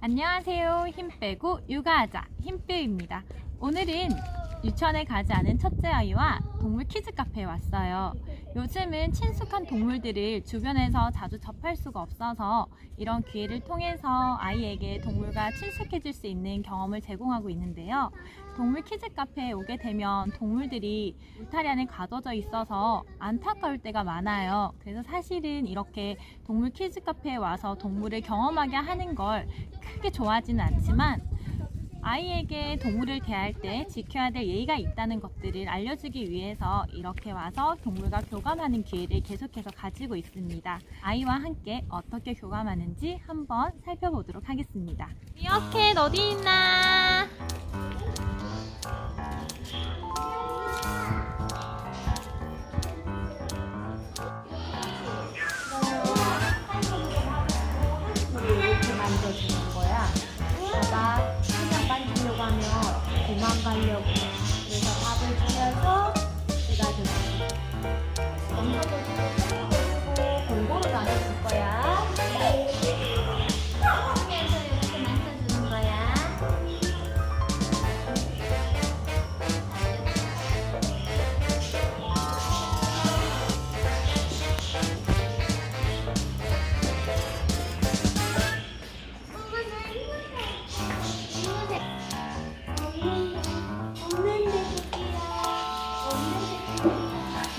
안녕하세요. 힘 빼고 육아하자 힘빼입니다. 오늘은 유치원에 가지 않은 첫째 아이와 동물 키즈 카페에 왔어요. 요즘은 친숙한 동물들을 주변에서 자주 접할 수가 없어서 이런 기회를 통해서 아이에게 동물과 친숙해질 수 있는 경험을 제공하고 있는데요. 동물 키즈 카페에 오게 되면 동물들이 울타리 안에 가둬져 있어서 안타까울 때가 많아요. 그래서 사실은 이렇게 동물 키즈 카페에 와서 동물을 경험하게 하는 걸 크게 좋아하지는 않지만 아이에게 동물을 대할 때 지켜야 될 예의가 있다는 것들을 알려주기 위해서 이렇게 와서 동물과 교감하는 기회를 계속해서 가지고 있습니다. 아이와 함께 어떻게 교감하는지 한번 살펴보도록 하겠습니다. 미어캣 어디 있나? 도망가려고.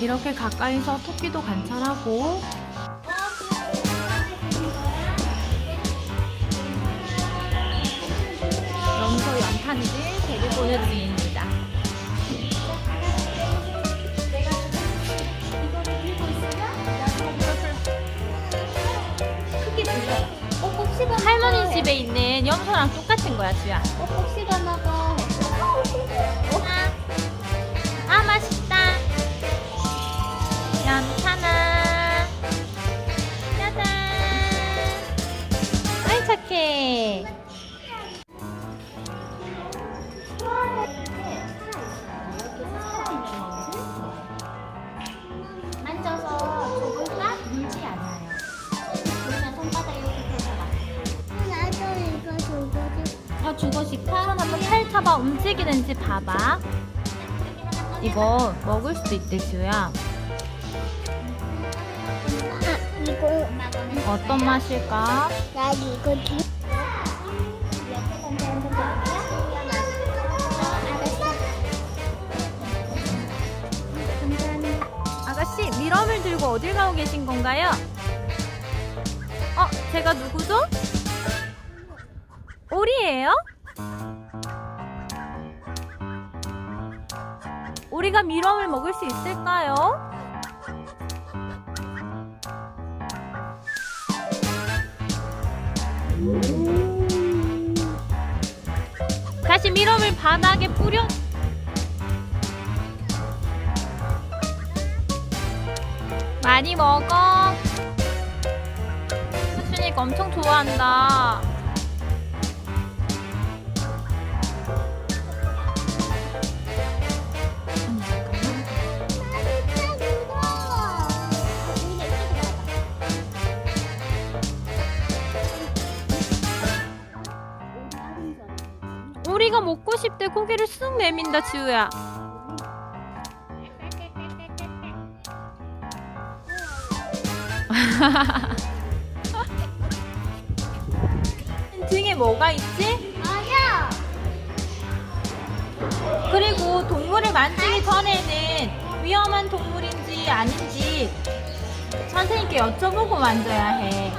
이렇게 가까이서 토끼도 관찰하고 염소 연탄들 데리고 오는 중입니다. 할머니 집에 있는 염소랑 똑같은 거야, 주야. 꼭꼭 씹어 먹어. 움직이는지 봐봐. 이거 먹을 수도 있대. 아, 이거 어떤 맛일까? 나 이거? 아가씨, 미럼을 들고 어딜 가고 계신 건가요? 어, 제가 누구죠? 오리예요? 오리가 미럼을 먹을 수 있을까요? 다시 미럼을 바닥에 뿌려 많이 먹어. 수준이가 엄청 좋아한다. 우리가 먹고 싶대 고개를 쓱 내민다 지우야. 등에 뭐가 있지? 맞아 그리고 동물을 만지기 전에는 위험한 동물인지 아닌지 선생님께 여쭤보고 만져야 해.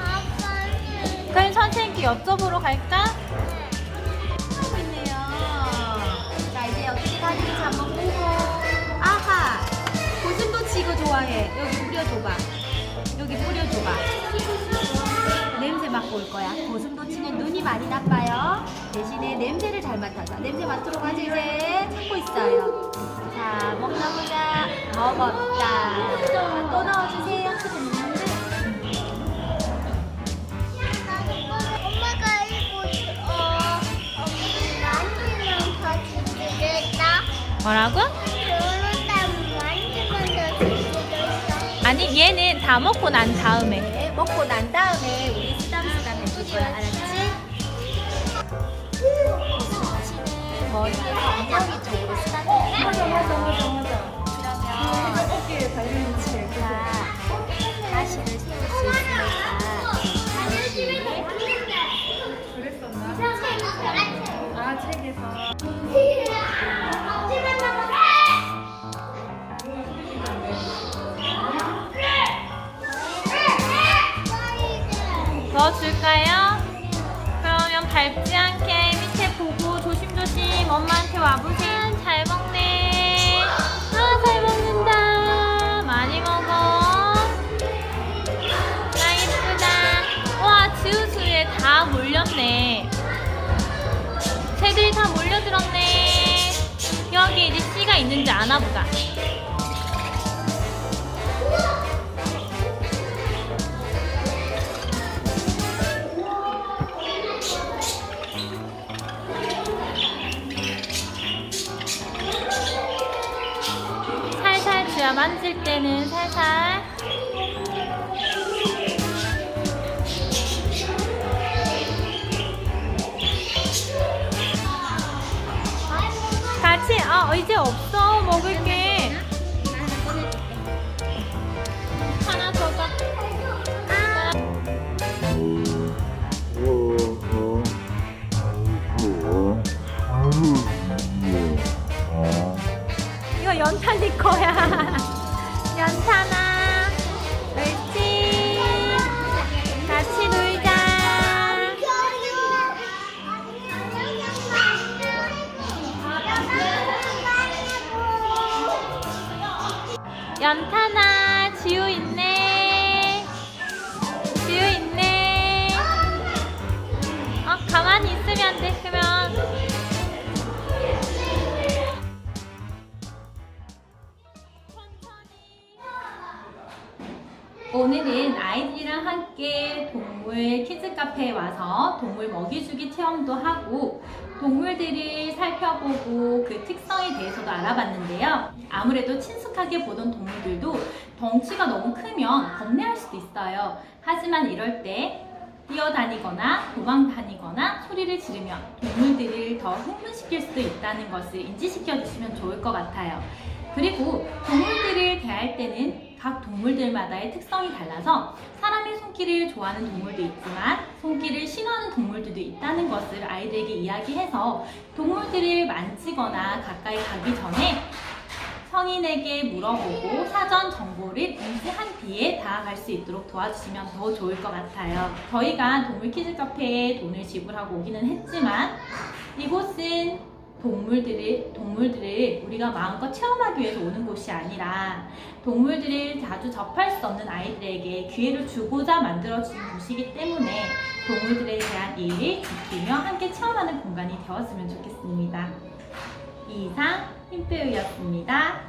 그럼 선생님께 여쭤보러 갈까? 이거 좋아해. 여기 뿌려줘봐. 여기 뿌려줘봐. 냄새 맡고 올 거야. 고슴도치는 눈이 많이 나빠요. 대신에 냄새를 잘 맡아서. 냄새 맡도록 하지, 이제. 찾고 있어요. 자, 먹나 보자. 먹었다. 자, 또 넣어주세요. 엄마가 이거 어 엄마 주겠다 뭐라고? 다 먹고 난 다음에. 네, 먹고 난 다음에 우리 쓰담쓰담 해줄 거야. 알았지? 머리를 엉덩이 쪽으로 쓰담해. 맞아, 맞아, 맞아, 맞아. 그러면 어깨에 달리는 채. 자, 다시를 세울 수 있으니까. 다시. 그랬었나? 아, 책에서. 밟지 않게 밑에 보고 조심조심 엄마한테 와보세요. 잘 먹네. 아, 잘 먹는다. 많이 먹어. 아, 예쁘다. 와, 지우수에 다 몰렸네. 새들이 다 몰려들었네. 여기 이제 씨가 있는지 아나 보다. 쥐어 만질 때는 살살. 같이 아 이제 없어 먹을 게. 이거 연탄이 거야. 연탄아, 지우 있네. 오늘은 아이들이랑 함께 동물 키즈 카페에 와서 동물 먹이주기 체험도 하고 동물들을 살펴보고 그 특성에 대해서도 알아봤는데요. 아무래도 친숙하게 보던 동물들도 덩치가 너무 크면 겁내할 수도 있어요. 하지만 이럴 때 뛰어다니거나 도망다니거나 소리를 지르면 동물들을 더 흥분시킬 수도 있다는 것을 인지시켜 주시면 좋을 것 같아요. 그리고 동물들을 대할 때는 각 동물들마다의 특성이 달라서 사람의 손길을 좋아하는 동물도 있지만 손길을 싫어하는 동물들도 있다는 것을 아이들에게 이야기해서 동물들을 만지거나 가까이 가기 전에 성인에게 물어보고 사전 정보를 인지한 뒤에 다가갈 수 있도록 도와주시면 더 좋을 것 같아요. 저희가 동물 키즈 카페에 돈을 지불하고 오기는 했지만 이곳은 동물들을 동물들을 우리가 마음껏 체험하기 위해서 오는 곳이 아니라 동물들을 자주 접할 수 없는 아이들에게 기회를 주고자 만들어진 곳이기 때문에 동물들에 대한 이해를 지키며 함께 체험하는 공간이 되었으면 좋겠습니다. 이상 힘빼우였습니다.